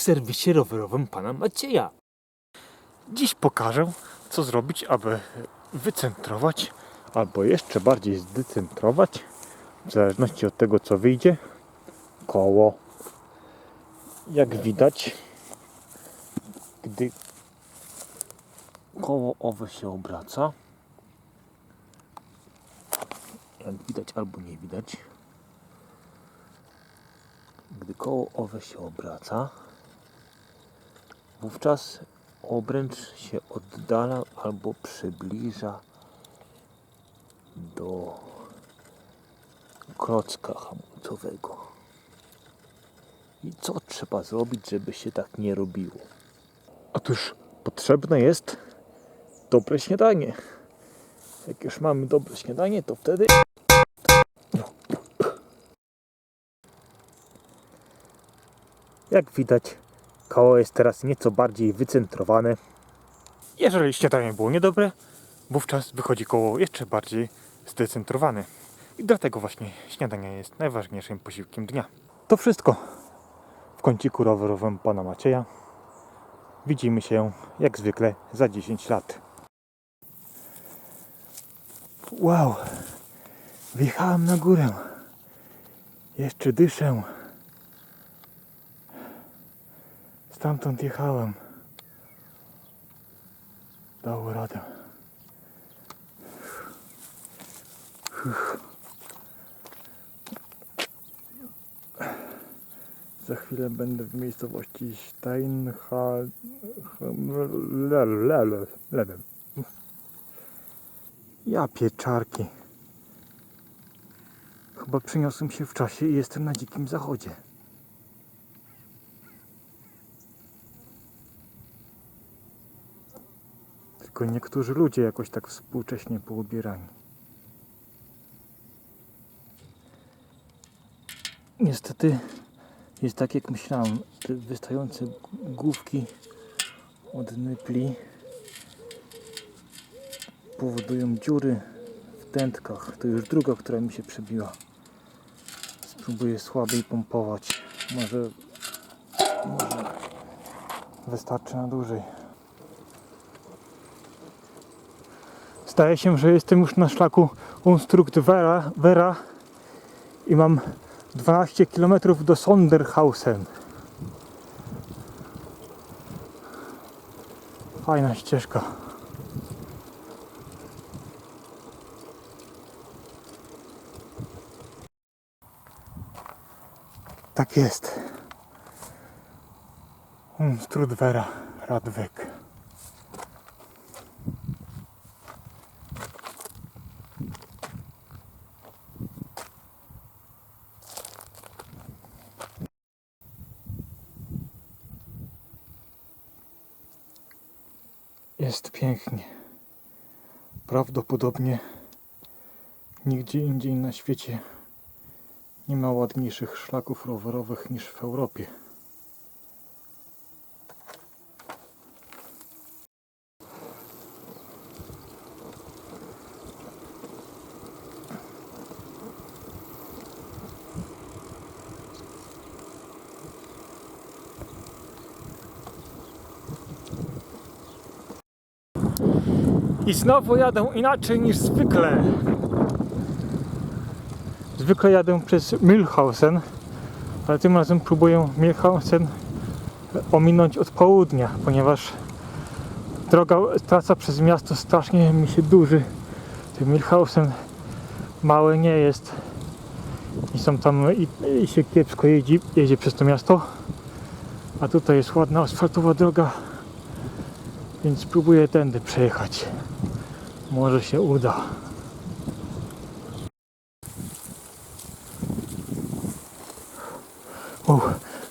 Serwisie rowerowym pana Macieja. Dziś pokażę, co zrobić, aby wycentrować albo jeszcze bardziej zdecentrować, w zależności od tego, co wyjdzie, koło. Jak widać, gdy koło owe się obraca, jak widać albo nie widać, gdy koło owe się obraca, wówczas obręcz się oddala albo przybliża do klocka hamulcowego. I co trzeba zrobić, żeby się tak nie robiło? Otóż potrzebne jest dobre śniadanie. Jak już mamy dobre śniadanie, to wtedy jak widać, koło jest teraz nieco bardziej wycentrowane. Jeżeli śniadanie było niedobre, wówczas wychodzi koło jeszcze bardziej zdecentrowane. I dlatego właśnie śniadanie jest najważniejszym posiłkiem dnia. To wszystko w kąciku rowerowym pana Macieja. Widzimy się jak zwykle za 10 lat. Wow, wjechałem na górę. Jeszcze dyszę. Stamtąd jechałem. Dało radę. Za chwilę będę w miejscowości Steinhal... Lewem. Ja pieczarki. Chyba przeniosłem się w czasie i jestem na dzikim zachodzie. Tylko niektórzy ludzie jakoś tak współcześnie poubierani. Niestety jest tak jak myślałem. Te wystające główki od nypli powodują dziury w dętkach. To już druga, która mi się przebiła. Spróbuję słabiej pompować. Może, może wystarczy na dłużej. Zdaje się, że jestem już na szlaku Unstrukt Vera, Vera i mam 12 km do Sonderhausen. Fajna ścieżka. Tak jest. Unstrut Vera, Radweg. Jest Prawdopodobnie nigdzie indziej na świecie nie ma ładniejszych szlaków rowerowych niż w Europie. I znowu jadę inaczej niż zwykle. Zwykle jadę przez Mühlhausen, ale tym razem próbuję Mühlhausen ominąć od południa, ponieważ droga, trasa przez miasto strasznie mi się duży. Ten Mühlhausen małe nie jest i są tam i, i się kiepsko jeździ, jeździ przez to miasto. A tutaj jest ładna asfaltowa droga, więc spróbuję tędy przejechać. Może się uda.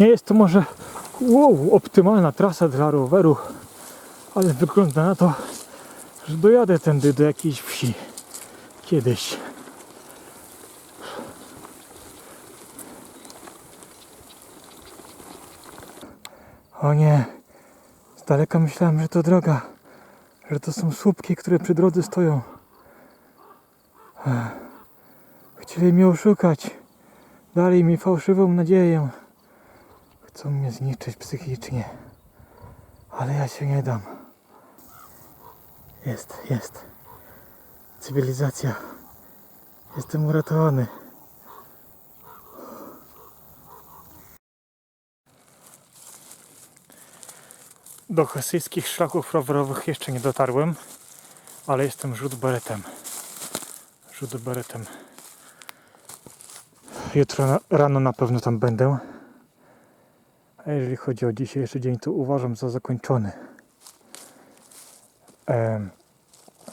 Nie jest to może wow, optymalna trasa dla roweru, ale wygląda na to, że dojadę tędy do jakiejś wsi kiedyś. O nie, z daleka myślałem, że to droga, że to są słupki, które przy drodze stoją. Chcieli mnie oszukać. Dali mi fałszywą nadzieję. Chcą mnie zniszczyć psychicznie. Ale ja się nie dam. Jest, jest. Cywilizacja. Jestem uratowany. Do hesyjskich szlaków rowerowych jeszcze nie dotarłem, ale jestem rzut beretem. Rzut beretem. Jutro rano na pewno tam będę. A jeżeli chodzi o dzisiejszy dzień, to uważam za zakończony.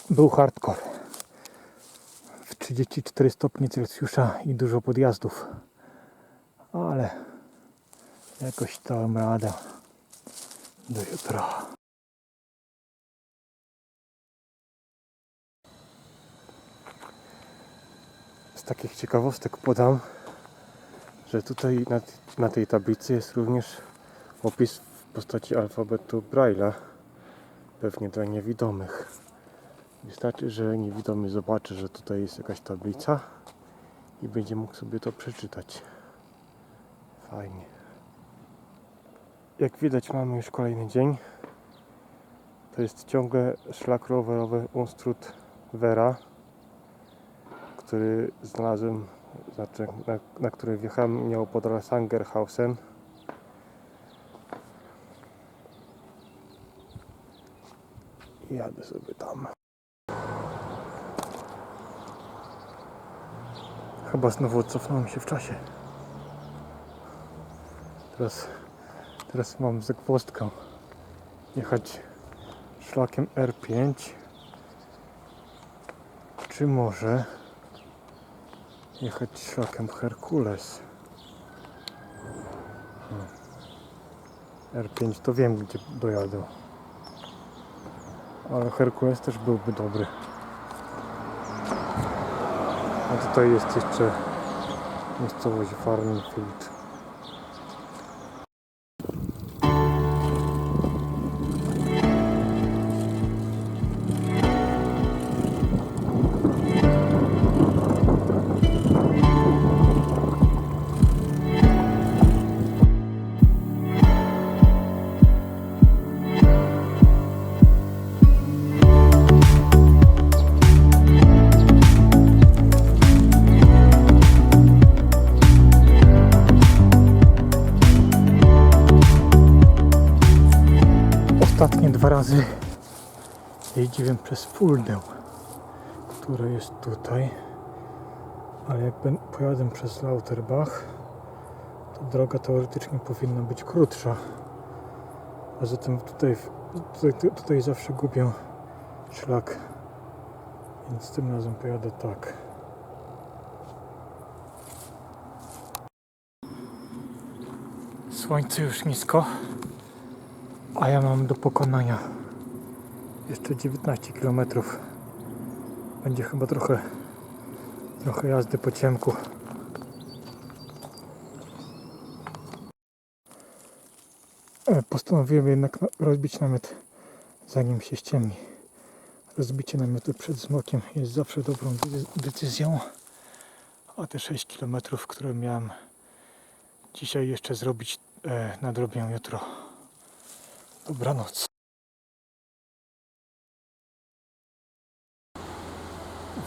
Był hardcore. W 34 stopnie Celsjusza i dużo podjazdów. Ale jakoś dałem radę. Do jutra. Z takich ciekawostek podam, że tutaj na, na tej tablicy jest również opis w postaci alfabetu Braille'a, pewnie dla niewidomych. Wystarczy, że niewidomy zobaczy, że tutaj jest jakaś tablica i będzie mógł sobie to przeczytać. Fajnie. Jak widać mamy już kolejny dzień. To jest ciągle szlak rowerowy Unstrut Vera, który znalazłem, znaczy na, na który wjechałem nieopodal Sangerhausen. I jadę sobie tam. Chyba znowu cofnąłem się w czasie. Teraz Teraz mam zagwozdkę. Jechać szlakiem R5. Czy może jechać szlakiem Herkules? Hmm. R5 to wiem gdzie dojadę. Ale Herkules też byłby dobry. A tutaj jest jeszcze miejscowość Farmfield. Ostatnie dwa razy jeździłem przez Fuldę, która jest tutaj. Ale jak pojadę przez Lauterbach, to droga teoretycznie powinna być krótsza. A zatem tutaj, tutaj, tutaj zawsze gubię szlak. Więc tym razem pojadę tak. Słońce już nisko. A ja mam do pokonania jeszcze 19 km. Będzie chyba trochę, trochę jazdy po ciemku. E, Postanowiłem jednak na- rozbić namiot zanim się ściemni. Rozbicie namiotu przed zmrokiem jest zawsze dobrą decy- decyzją. A te 6 km, które miałem dzisiaj jeszcze zrobić, e, nadrobię jutro. Dobranoc.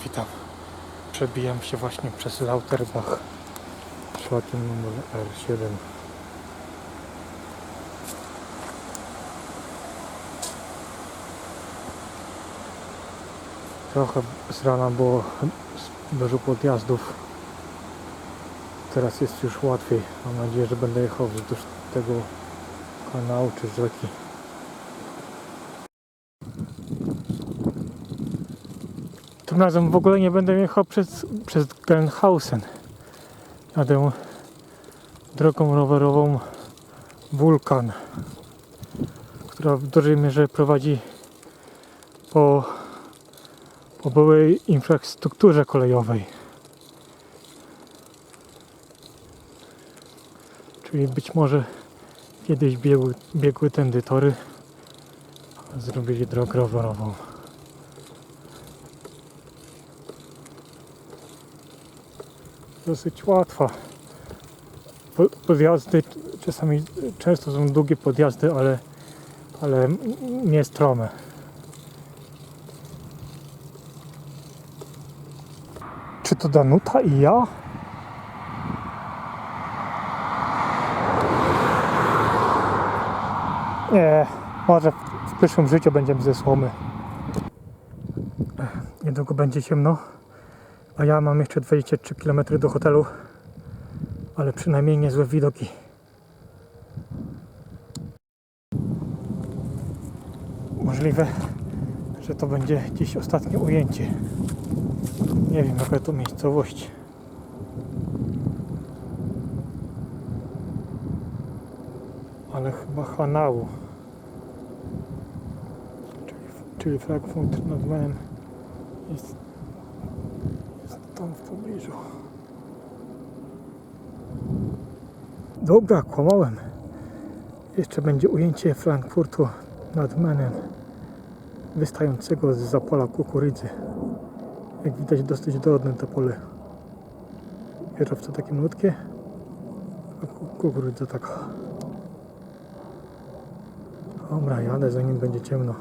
Witam. Przebijam się właśnie przez Lauterbach szlakiem numer R7. Trochę z rana było dużo podjazdów. Teraz jest już łatwiej. Mam nadzieję, że będę jechał wzdłuż tego kanału czy rzeki. Tym razem w ogóle nie będę jechał przez, przez Gelnhausen. Jadę drogą rowerową Wulkan, która w dużej mierze prowadzi po, po byłej infrastrukturze kolejowej. Czyli być może kiedyś biegły, biegły tędy tory, a zrobili drogę rowerową. Dosyć łatwa. po- podjazdy, czasami często są długie podjazdy, ale, ale nie strome. Czy to Danuta i ja? Nie, może w przyszłym życiu będziemy ze słomy. Niedługo będzie ciemno, a ja mam jeszcze 23 km do hotelu, ale przynajmniej niezłe widoki. Możliwe, że to będzie dziś ostatnie ujęcie. Nie wiem jaka to miejscowość. Ale chyba Hanau. Czyli, czyli Frankfurt nad Menem jest, Dobra, kłamałem. Jeszcze będzie ujęcie Frankfurtu nad Menem wystającego z zapola kukurydzy. Jak widać dosyć dorodne to pole. Wieżowce takie malutkie, a ku- kukurydza taka. Dobra, jadę zanim będzie ciemno.